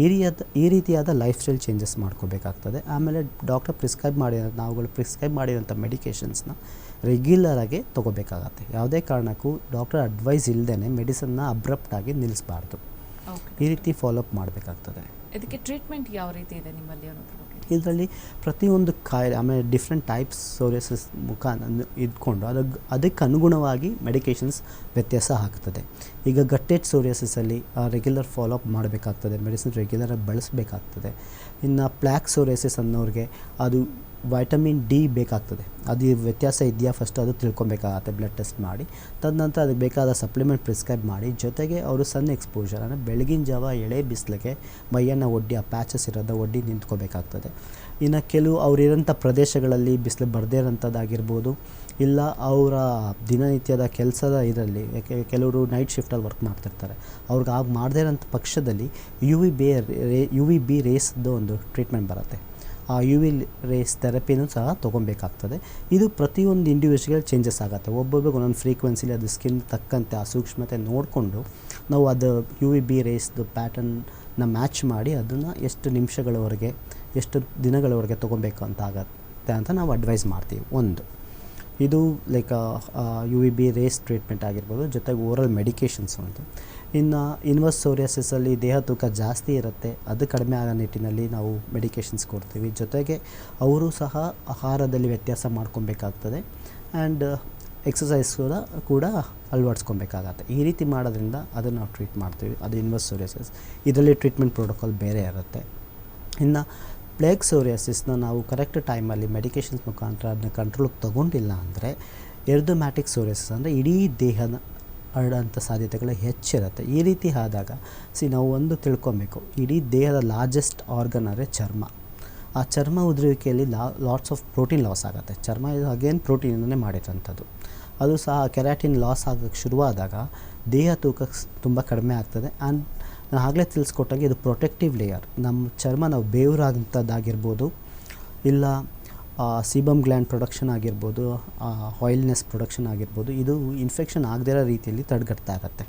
ಈ ರೀತಿಯಾದ ಈ ರೀತಿಯಾದ ಲೈಫ್ ಸ್ಟೈಲ್ ಚೇಂಜಸ್ ಮಾಡ್ಕೋಬೇಕಾಗ್ತದೆ. ಆಮೇಲೆ ಡಾಕ್ಟರ್ ಪ್ರಿಸ್ಕ್ರೈಬ್ ಮಾಡಿ ನಾವುಗಳು ಪ್ರಿಸ್ಕ್ರೈಬ್ ಮಾಡಿರೋಂಥ ಮೆಡಿಕೇಷನ್ಸ್ನ ರೆಗ್ಯುಲರಾಗಿ ತೊಗೋಬೇಕಾಗತ್ತೆ. ಯಾವುದೇ ಕಾರಣಕ್ಕೂ ಡಾಕ್ಟರ್ ಅಡ್ವೈಸ್ ಇಲ್ಲದೇ ಮೆಡಿಸನ್ನ ಅಬ್ರಪ್ಟಾಗಿ ನಿಲ್ಲಿಸಬಾರ್ದು. ಈ ರೀತಿ ಫಾಲೋಅಪ್ ಮಾಡಬೇಕಾಗ್ತದೆ. ಇದಕ್ಕೆ ಟ್ರೀಟ್ಮೆಂಟ್ ಯಾವ ರೀತಿ ಇದೆ ನಿಮ್ಮಲ್ಲಿ ಅನ್ನೋದ್ರ ಇದರಲ್ಲಿ ಪ್ರತಿಯೊಂದು ಕಾಯಿಲೆ, ಆಮೇಲೆ ಡಿಫ್ರೆಂಟ್ ಟೈಪ್ಸ್ ಸೋರಿಯಸಿಸ್ ಮುಖ ಇದ್ಕೊಂಡು ಅದಕ್ಕೆ ಅದಕ್ಕೆ ಅನುಗುಣವಾಗಿ ಮೆಡಿಕೇಷನ್ಸ್ ವ್ಯತ್ಯಾಸ ಆಗ್ತದೆ. ಈಗ ಗಟ್ಟೆಟ್ ಸೋರಿಯಸಿಸಲ್ಲಿ ರೆಗ್ಯುಲರ್ ಫಾಲೋಅಪ್ ಮಾಡಬೇಕಾಗ್ತದೆ ಮೆಡಿಸಿನ್ ರೆಗ್ಯುಲರಾಗಿ ಬಳಸಬೇಕಾಗ್ತದೆ. ಇನ್ನು ಪ್ಲ್ಯಾಕ್ ಸೋರಿಯಸಿಸ್ ಅನ್ನೋರಿಗೆ ಅದು ವೈಟಮಿನ್ ಡಿ ಬೇಕಾಗ್ತದೆ. ಅದು ವ್ಯತ್ಯಾಸ ಇದೆಯಾ ಫಸ್ಟ್ ಅದು ತಿಳ್ಕೊಬೇಕಾಗತ್ತೆ ಬ್ಲಡ್ ಟೆಸ್ಟ್ ಮಾಡಿ. ತದನಂತರ ಅದಕ್ಕೆ ಬೇಕಾದ ಸಪ್ಲಿಮೆಂಟ್ ಪ್ರಿಸ್ಕ್ರೈಬ್ ಮಾಡಿ. ಜೊತೆಗೆ ಅವರು ಸನ್ ಎಕ್ಸ್ಪೋಜರ್ ಅಂದರೆ ಬೆಳಗಿನ ಜಾವ ಎಳೆ ಬಿಸಿಲಿಗೆ ಮೈಯನ್ನು ಒಡ್ಡಿ, ಆ ಪ್ಯಾಚಸ್ ಇರೋದ ಒಡ್ಡಿ ನಿಂತ್ಕೋಬೇಕಾಗ್ತದೆ. ಇನ್ನು ಕೆಲವು ಅವರಿರೋಂಥ ಪ್ರದೇಶಗಳಲ್ಲಿ ಬಿಸಿಲು ಬರದೇ ಇರೋಂಥದ್ದಾಗಿರ್ಬೋದು. ಇಲ್ಲ ಅವರ ದಿನನಿತ್ಯದ ಕೆಲಸದ ಇದರಲ್ಲಿ ಯಾಕೆ ಕೆಲವರು ನೈಟ್ ಶಿಫ್ಟಲ್ಲಿ ವರ್ಕ್ ಮಾಡ್ತಿರ್ತಾರೆ. ಅವ್ರಿಗೆ ಆಗ ಮಾಡದೇ ಇರೋಂಥ ಪಕ್ಷದಲ್ಲಿ U V B ray U V B ರೇಸ್ದು ಒಂದು ಟ್ರೀಟ್ಮೆಂಟ್ ಬರುತ್ತೆ. ಆ ಯು ವಿ ರೇಸ್ ಥೆರಪಿನೂ ಸಹ ತೊಗೊಬೇಕಾಗ್ತದೆ ಇದು ಪ್ರತಿಯೊಂದು ಇಂಡಿವಿಜುವಲ್ ಚೇಂಜಸ್ ಆಗುತ್ತೆ. ಒಬ್ಬೊಬ್ಬರಿಗೆ ಒಂದೊಂದು ಫ್ರೀಕ್ವೆನ್ಸಿಲಿ ಅದು ಸ್ಕಿನ್ ತಕ್ಕಂತೆ, ಆ ಸೂಕ್ಷ್ಮತೆ ನೋಡಿಕೊಂಡು ನಾವು ಅದು ಯು ವಿ ಬಿ ರೇಸ್ದು ಪ್ಯಾಟರ್ನ್ನ ಮ್ಯಾಚ್ ಮಾಡಿ ಅದನ್ನು ಎಷ್ಟು ನಿಮಿಷಗಳವರೆಗೆ, ಎಷ್ಟು ದಿನಗಳವರೆಗೆ ತೊಗೊಬೇಕು ಅಂತ ಆಗತ್ತೆ ಅಂತ ನಾವು ಅಡ್ವೈಸ್ ಮಾಡ್ತೀವಿ. ಒಂದು, ಇದು like U V B rays treatment ಆಗಿರ್ಬೋದು, ಜೊತೆಗೆ ಓರಲ್ ಮೆಡಿಕೇಷನ್ಸ್ ಒಂದು. ಇನ್ನು ಇನ್ವರ್ಸ್ ಸೋರಿಯಾಸಿಸಲ್ಲಿ ದೇಹ ತೂಕ ಜಾಸ್ತಿ ಇರುತ್ತೆ, ಅದು ಕಡಿಮೆ ಆಗೋ ನಿಟ್ಟಿನಲ್ಲಿ ನಾವು ಮೆಡಿಕೇಷನ್ಸ್ ಕೊಡ್ತೀವಿ. ಜೊತೆಗೆ ಅವರು ಸಹ ಆಹಾರದಲ್ಲಿ ವ್ಯತ್ಯಾಸ ಮಾಡ್ಕೊಬೇಕಾಗ್ತದೆ ಆ್ಯಂಡ್ ಎಕ್ಸಸೈಸ್ ಕೂಡ ಕೂಡ ಅಳವಡಿಸ್ಕೊಬೇಕಾಗತ್ತೆ. ಈ ರೀತಿ ಮಾಡೋದ್ರಿಂದ ಅದನ್ನು ನಾವು ಟ್ರೀಟ್ ಮಾಡ್ತೀವಿ. ಅದು ಇನ್ವರ್ಸ್ ಸೋರಿಯಾಸಿಸ್ ಇದರಲ್ಲಿ ಟ್ರೀಟ್ಮೆಂಟ್ ಪ್ರೋಟೋಕಾಲ್ ಬೇರೆ ಇರುತ್ತೆ. ಇನ್ನು ಪ್ಲೇಗ್ ಸೋರಿಯಾಸಿಸ್ನ ನಾವು ಕರೆಕ್ಟ್ ಟೈಮಲ್ಲಿ ಮೆಡಿಕೇಷನ್ಸ್ ಮುಖಾಂತರ ಅದನ್ನ ಕಂಟ್ರೋಲ್ಗೆ ತೊಗೊಂಡಿಲ್ಲ ಅಂದರೆ ಎರ್ದೊಮ್ಯಾಟಿಕ್ ಸೋರಿಯಾಸಿಸ್ ಅಂದರೆ ಇಡೀ ದೇಹನ ಹರಡೋಂಥ ಸಾಧ್ಯತೆಗಳು ಹೆಚ್ಚಿರುತ್ತೆ. ಈ ರೀತಿ ಆದಾಗ, ಸಿ ನಾವು ಒಂದು ತಿಳ್ಕೊಬೇಕು, ಇಡೀ ದೇಹದ ಲಾರ್ಜೆಸ್ಟ್ ಆರ್ಗನ್ ಅಂದರೆ ಚರ್ಮ. ಆ ಚರ್ಮ ಉದುರುವಿಕೆಯಲ್ಲಿ ಲಾ ಲಾಟ್ಸ್ ಆಫ್ ಪ್ರೋಟೀನ್ ಲಾಸ್ ಆಗುತ್ತೆ. ಚರ್ಮ ಇದು ಅಗೇನ್ ಪ್ರೋಟೀನಿಂದನೇ ಮಾಡಿದಂಥದ್ದು ಅದು ಸಹ ಕೆರಾಟಿನ್ ಲಾಸ್ ಆಗೋಕ್ಕೆ ಶುರುವಾದಾಗ, ದೇಹ ತೂಕ ತುಂಬ ಕಡಿಮೆ ಆಗ್ತದೆ. ಆ್ಯಂಡ್ ನಾನು ಆಗಲೇ ತಿಳಿಸ್ಕೊಟ್ಟಾಗೆ ಇದು ಪ್ರೊಟೆಕ್ಟಿವ್ ಲೇಯರ್ ನಮ್ಮ ಚರ್ಮ ನಾವು ಬೇವರಾದಂಥದ್ದಾಗಿರ್ಬೋದು, ಇಲ್ಲ ಸಿಬಮ್ ಗ್ಲ್ಯಾಂಡ್ ಪ್ರೊಡಕ್ಷನ್ ಆಗಿರ್ಬೋದು ಆಯಿಲ್ನೆಸ್ ಪ್ರೊಡಕ್ಷನ್ ಆಗಿರ್ಬೋದು, ಇದು ಇನ್ಫೆಕ್ಷನ್ ಆಗದೇ ಇರೋ ರೀತಿಯಲ್ಲಿ ತಡೆಗಟ್ತಾ ಇರುತ್ತೆ.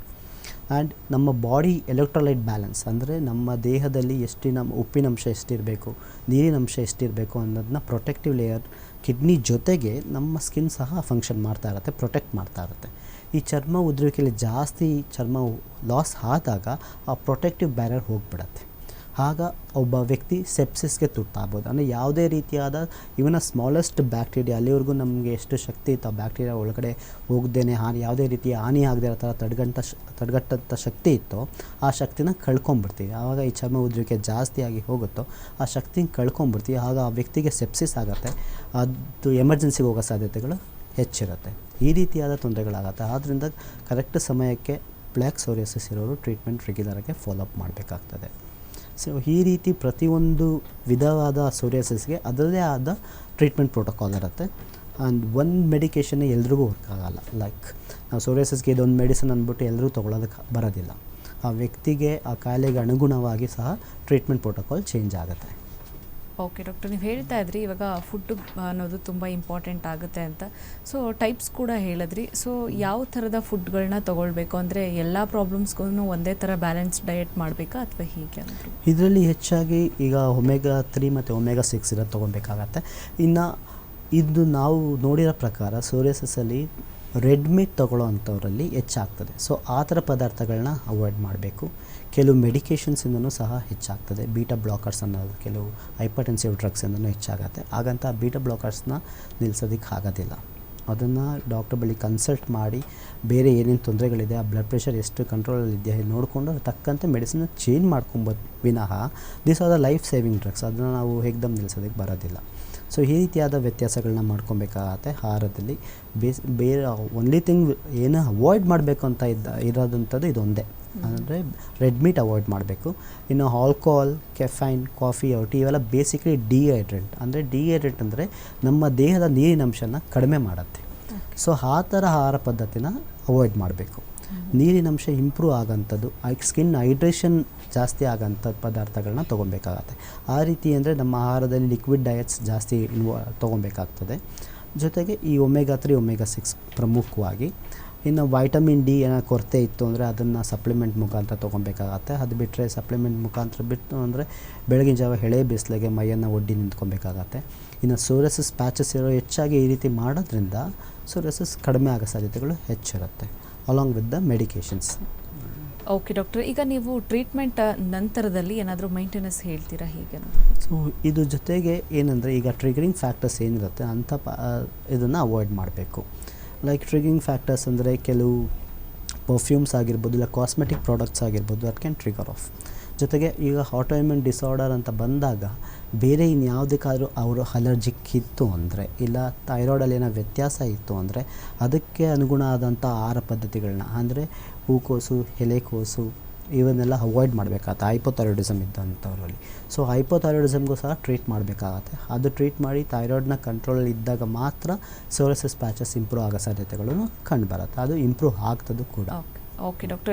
ಆ್ಯಂಡ್ ನಮ್ಮ ಬಾಡಿ ಎಲೆಕ್ಟ್ರೋಲೈಟ್ ಬ್ಯಾಲೆನ್ಸ್ ಅಂದರೆ ನಮ್ಮ ದೇಹದಲ್ಲಿ ಎಷ್ಟು ನಮ್ಮ ಉಪ್ಪಿನಂಶ ಎಷ್ಟಿರಬೇಕು ನೀರಿನಂಶ ಎಷ್ಟಿರಬೇಕು ಅನ್ನೋದನ್ನ ಪ್ರೊಟೆಕ್ಟಿವ್ ಲೇಯರ್ ಕಿಡ್ನಿ ಜೊತೆಗೆ ನಮ್ಮ ಸ್ಕಿನ್ ಸಹ ಫಂಕ್ಷನ್ ಮಾಡ್ತಾ ಇರುತ್ತೆ ಪ್ರೊಟೆಕ್ಟ್ ಮಾಡ್ತಾ ಇರುತ್ತೆ. ಈ ಚರ್ಮ ಉದ್ರಿಕೆಯಲ್ಲಿ ಜಾಸ್ತಿ ಚರ್ಮ ಲಾಸ್ ಆದಾಗ ಆ ಪ್ರೊಟೆಕ್ಟಿವ್ ಬ್ಯಾರಿಯರ್ ಹೋಗಿಬಿಡತ್ತೆ. ಆಗ ಒಬ್ಬ ವ್ಯಕ್ತಿ ಸೆಪ್ಸಿಸ್ಗೆ ತುತ್ತಾಗ್ಬೋದು. ಅಂದರೆ ಯಾವುದೇ ರೀತಿಯಾದ ಇವನ ಸ್ಮಾಲೆಸ್ಟ್ ಬ್ಯಾಕ್ಟೀರಿಯಾ ಅಲ್ಲಿವರೆಗೂ ನಮಗೆ ಎಷ್ಟು ಶಕ್ತಿ ಇತ್ತು, ಆ ಬ್ಯಾಕ್ಟೀರಿಯಾ ಒಳಗಡೆ ಹೋಗ್ದೇನೆ ಹಾನಿ ಯಾವುದೇ ರೀತಿಯ ಹಾನಿ ಆಗದೆ ಇರೋ ಥರ ತಡೆಗಂಟ ಶ್ ತಡೆಗಟ್ಟಂಥ ಶಕ್ತಿ ಇತ್ತು, ಆ ಶಕ್ತಿನ ಕಳ್ಕೊಂಬಿಡ್ತೀವಿ. ಆವಾಗ ಈ ಚರ್ಮ ಉದ್ರಿಕೆ ಜಾಸ್ತಿಯಾಗಿ ಹೋಗುತ್ತೋ, ಆ ಶಕ್ತಿನ ಕಳ್ಕೊಂಬಿಡ್ತೀವಿ. ಆಗ ಆ ವ್ಯಕ್ತಿಗೆ ಸೆಪ್ಸಿಸ್ ಆಗುತ್ತೆ, ಅದು ಎಮರ್ಜೆನ್ಸಿಗೆ ಹೋಗೋ ಸಾಧ್ಯತೆಗಳು ಹೆಚ್ಚಿರುತ್ತೆ. ಈ ರೀತಿಯಾದ ತೊಂದರೆಗಳಾಗುತ್ತೆ. ಆದ್ದರಿಂದ ಕರೆಕ್ಟ್ ಸಮಯಕ್ಕೆ ಬ್ಲ್ಯಾಕ್ ಸೋರಿಯಸಿಸ್ ಇರೋರು ಟ್ರೀಟ್ಮೆಂಟ್ ರೆಗ್ಯುಲರಾಗಿ ಫಾಲೋಅಪ್ ಮಾಡಬೇಕಾಗ್ತದೆ. ಸೊ ಈ ರೀತಿ ಪ್ರತಿಯೊಂದು ವಿಧವಾದ ಸೋರಿಯಾಸಿಸ್ಗೆ ಅದರದೇ ಆದ ಟ್ರೀಟ್ಮೆಂಟ್ ಪ್ರೋಟೋಕಾಲ್ ಇರುತ್ತೆ. ಆ್ಯಂಡ್ ಒಂದು ಮೆಡಿಕೇಷನ್ ಎಲ್ರಿಗೂ ವರ್ಕ್ ಆಗೋಲ್ಲ. ಲೈಕ್ ನಾವು ಸೋರಿಯಾಸಿಸ್ಗೆ ಇದೊಂದು ಮೆಡಿಸನ್ ಅಂದ್ಬಿಟ್ಟು ಎಲ್ಲರೂ ತೊಗೊಳೋದಕ್ಕೆ ಬರೋದಿಲ್ಲ. ಆ ವ್ಯಕ್ತಿಗೆ, ಆ ಕಾಯಿಲೆಗೆ ಅನುಗುಣವಾಗಿ ಸಹ ಟ್ರೀಟ್ಮೆಂಟ್ ಪ್ರೋಟೋಕಾಲ್ ಚೇಂಜ್ ಆಗುತ್ತೆ. ಓಕೆ, ಡಾಕ್ಟರ್, ನೀವು ಹೇಳ್ತಾ ಇದ್ರಿ, ಇವಾಗ ಫುಡ್ ಅನ್ನೋದು ತುಂಬ ಇಂಪಾರ್ಟೆಂಟ್ ಆಗುತ್ತೆ ಅಂತ. ಸೊ ಟೈಪ್ಸ್ ಕೂಡ ಹೇಳಿದ್ರಿ. ಸೊ ಯಾವ ಥರದ ಫುಡ್ಗಳನ್ನ ತೊಗೊಳ್ಬೇಕು? ಅಂದರೆ ಎಲ್ಲ ಪ್ರಾಬ್ಲಮ್ಸ್ಗೂ ಒಂದೇ ಥರ ಬ್ಯಾಲೆನ್ಸ್ ಡಯಟ್ ಮಾಡಬೇಕಾ ಅಥವಾ ಹೀಗೆ ಇದರಲ್ಲಿ ಹೆಚ್ಚಾಗಿ ಈಗ ಒಮೆಗಾ ತ್ರೀ ಮತ್ತು ಒಮೆಗಾ ಸಿಕ್ಸ್ ಇರೋದು ತೊಗೊಬೇಕಾಗತ್ತೆ ಇನ್ನು ಇದು ನಾವು ನೋಡಿರೋ ಪ್ರಕಾರ ಸೋರಿಯಸಲ್ಲಿ ರೆಡ್ ಮೀಟ್ ತೊಗೊಳ್ಳೋ ಅಂಥವರಲ್ಲಿ ಹೆಚ್ಚಾಗ್ತದೆ. ಸೊ ಆ ಥರ ಪದಾರ್ಥಗಳನ್ನ ಅವಾಯ್ಡ್ ಮಾಡಬೇಕು. ಕೆಲವು ಮೆಡಿಕೇಷನ್ಸಿಂದನೂ ಸಹ ಹೆಚ್ಚಾಗ್ತದೆ. ಬೀಟಾ ಬ್ಲಾಕರ್ಸ್ ಅನ್ನೋದು ಕೆಲವು ಹೈಪರ್ಟೆನ್ಸಿವ್ ಡ್ರಗ್ಸಿಂದನೂ ಹೆಚ್ಚಾಗತ್ತೆ. ಹಾಗಂತ ಬೀಟಾ ಬ್ಲಾಕರ್ಸ್ನ ನಿಲ್ಲಿಸೋದಕ್ಕೆ ಆಗೋದಿಲ್ಲ. ಅದನ್ನು ಡಾಕ್ಟರ್ ಬಳಿ ಕನ್ಸಲ್ಟ್ ಮಾಡಿ ಬೇರೆ ಏನೇನು ತೊಂದರೆಗಳಿದೆ, ಆ ಬ್ಲಡ್ ಪ್ರೆಷರ್ ಎಷ್ಟು ಕಂಟ್ರೋಲಲ್ಲಿ ಇದೆಯಾ ನೋಡಿಕೊಂಡು ತಕ್ಕಂತೆ ಮೆಡಿಸಿನ್ ಚೇಂಜ್ ಮಾಡ್ಕೊಬೋದು ವಿನಃ this are the life saving drugs ಅದನ್ನು ನಾವು ಹೇಗ್ದಮ್ ನಿಲ್ಲಿಸೋದಕ್ಕೆ ಬರೋದಿಲ್ಲ. ಸೊ ಈ ರೀತಿಯಾದ ವ್ಯತ್ಯಾಸಗಳನ್ನ ಮಾಡ್ಕೊಬೇಕಾಗತ್ತೆ ಆಹಾರದಲ್ಲಿ. ಬೇಸ್ ಬೇರೆ ಒನ್ಲಿ ಥಿಂಗ್ ಏನು ಅವಾಯ್ಡ್ ಮಾಡಬೇಕು ಅಂತ ಇದ್ದ ಇರೋದಂಥದ್ದು ಇದೊಂದೇ. ಅಂದರೆ ರೆಡ್ ಮೀಟ್ ಅವಾಯ್ಡ್ ಮಾಡಬೇಕು. ಇನ್ನು ಆಲ್ಕೋಹಾಲ್ ಕೆಫೈನ್ ಕಾಫಿ ಔಟಿ ಟೀ ಇವೆಲ್ಲ ಬೇಸಿಕಲಿ ಡಿಹೈಡ್ರೆಂಟ್ ಅಂದರೆ ಡಿಹೈಡ್ರೆಂಟ್ ಅಂದರೆ ನಮ್ಮ ದೇಹದ ನೀರಿನ ಅಂಶನ ಕಡಿಮೆ ಮಾಡುತ್ತೆ. ಸೊ ಆ ಥರ ಆಹಾರ ಪದ್ಧತಿನ ಅವಾಯ್ಡ್ ಮಾಡಬೇಕು. ನೀರಿನ ಅಂಶ ಇಂಪ್ರೂವ್ ಆಗೋಂಥದ್ದು ಸ್ಕಿನ್ ಹೈಡ್ರೇಷನ್ ಜಾಸ್ತಿ ಆಗೋಂಥ ಪದಾರ್ಥಗಳನ್ನ ತೊಗೊಬೇಕಾಗತ್ತೆ. ಆ ರೀತಿ ಅಂದರೆ ನಮ್ಮ ಆಹಾರದಲ್ಲಿ ಲಿಕ್ವಿಡ್ ಡಯಟ್ಸ್ ಜಾಸ್ತಿ ಇನ್ವಾ ತೊಗೊಬೇಕಾಗ್ತದೆ. ಜೊತೆಗೆ ಈ ಒಮೆಗಾ ತ್ರೀ ಒಮೆಗಾ ಸಿಕ್ಸ್ ಪ್ರಮುಖವಾಗಿ, ಇನ್ನು ವೈಟಮಿನ್ ಡಿ ಏನೋ ಕೊರತೆ ಇತ್ತು ಅಂದರೆ ಅದನ್ನು ಸಪ್ಲಿಮೆಂಟ್ ಮುಖಾಂತರ ತೊಗೊಬೇಕಾಗತ್ತೆ. ಅದು ಬಿಟ್ಟರೆ ಸಪ್ಲಿಮೆಂಟ್ ಮುಖಾಂತರ ಬಿಟ್ಟು ಅಂದರೆ ಬೆಳಗಿನ ಜಾವ ಎಳೆ ಬಿಸಿಲಿಗೆ ಮೈಯನ್ನು ಒಡ್ಡಿ ನಿಂತ್ಕೊಬೇಕಾಗತ್ತೆ. ಇನ್ನು ಸೋರಸಸ್ ಪ್ಯಾಚಸ್ ಇರೋ ಹೆಚ್ಚಾಗಿ ಈ ರೀತಿ ಮಾಡೋದ್ರಿಂದ ಸೋರಸಸ್ ಕಡಿಮೆ ಆಗೋ ಸಾಧ್ಯತೆಗಳು ಹೆಚ್ಚಿರುತ್ತೆ. Along with the medications okay doctor ಈಗ ನೀವು ಟ್ರೀಟ್ಮೆಂಟ್ ನಂತರದಲ್ಲಿ ಏನಾದರೂ ಮೈಂಟೆನೆನ್ಸ್ ಹೇಳ್ತೀರಾ ಹೀಗೆ? ಸೊ ಇದು ಜೊತೆಗೆ ಏನಂದರೆ ಈಗ ಟ್ರಿಗರಿಂಗ್ ಫ್ಯಾಕ್ಟರ್ಸ್ ಏನಿರುತ್ತೆ ಅಂಥ ಪ ಇದನ್ನು ಅವಾಯ್ಡ್ ಮಾಡಬೇಕು. ಲೈಕ್ ಟ್ರಿಗರಿಂಗ್ ಫ್ಯಾಕ್ಟರ್ಸ್ ಅಂದರೆ ಕೆಲವು ಪರ್ಫ್ಯೂಮ್ಸ್ ಆಗಿರ್ಬೋದು ಇಲ್ಲ ಕಾಸ್ಮೆಟಿಕ್ ಪ್ರಾಡಕ್ಟ್ಸ್ ಆಗಿರ್ಬೋದು ದಟ್ ಕ್ಯಾನ್ ಟ್ರಿಗರ್ ಆಫ್ ಜೊತೆಗೆ ಈಗ ಆಟೋಇಮ್ಯೂನ್ ಡಿಸಾರ್ಡರ್ ಅಂತ ಬಂದಾಗ ಬೇರೆ ಇನ್ಯಾವುದಕ್ಕಾದ್ರೂ ಅವರು ಅಲರ್ಜಿಕ್ ಇತ್ತು ಅಂದರೆ ಇಲ್ಲ ಥೈರಾಯ್ಡಲ್ಲಿ ಏನೋ ವ್ಯತ್ಯಾಸ ಇತ್ತು ಅಂದರೆ ಅದಕ್ಕೆ ಅನುಗುಣ ಆದಂಥ ಆಹಾರ ಪದ್ಧತಿಗಳನ್ನ ಅಂದರೆ ಹೂಕೋಸು, ಎಲೆಕೋಸು ಇವನ್ನೆಲ್ಲ ಅವಾಯ್ಡ್ ಮಾಡಬೇಕಾಗತ್ತೆ. ಹೈಪೋಥೈರಾಯ್ಡಿಸಮ್ ಇದ್ದಂಥವ್ರಲ್ಲಿ. ಸೊ ಹೈಪೋಥೈರಾಯ್ಡಿಸಮ್ಗೂ ಸಹ ಟ್ರೀಟ್ ಮಾಡಬೇಕಾಗತ್ತೆ. ಅದು ಟ್ರೀಟ್ ಮಾಡಿ ಥೈರಾಯ್ಡ್ನ ಕಂಟ್ರೋಲಲ್ಲಿ ಇದ್ದಾಗ ಮಾತ್ರ ಸೋರಸಸ್ ಪ್ಯಾಚಸ್ ಇಂಪ್ರೂವ್ ಆಗೋ ಸಾಧ್ಯತೆಗಳು ಕಂಡುಬರುತ್ತೆ ಅದು ಇಂಪ್ರೂವ್ ಆಗ್ತದೂ ಕೂಡ. Okay doctor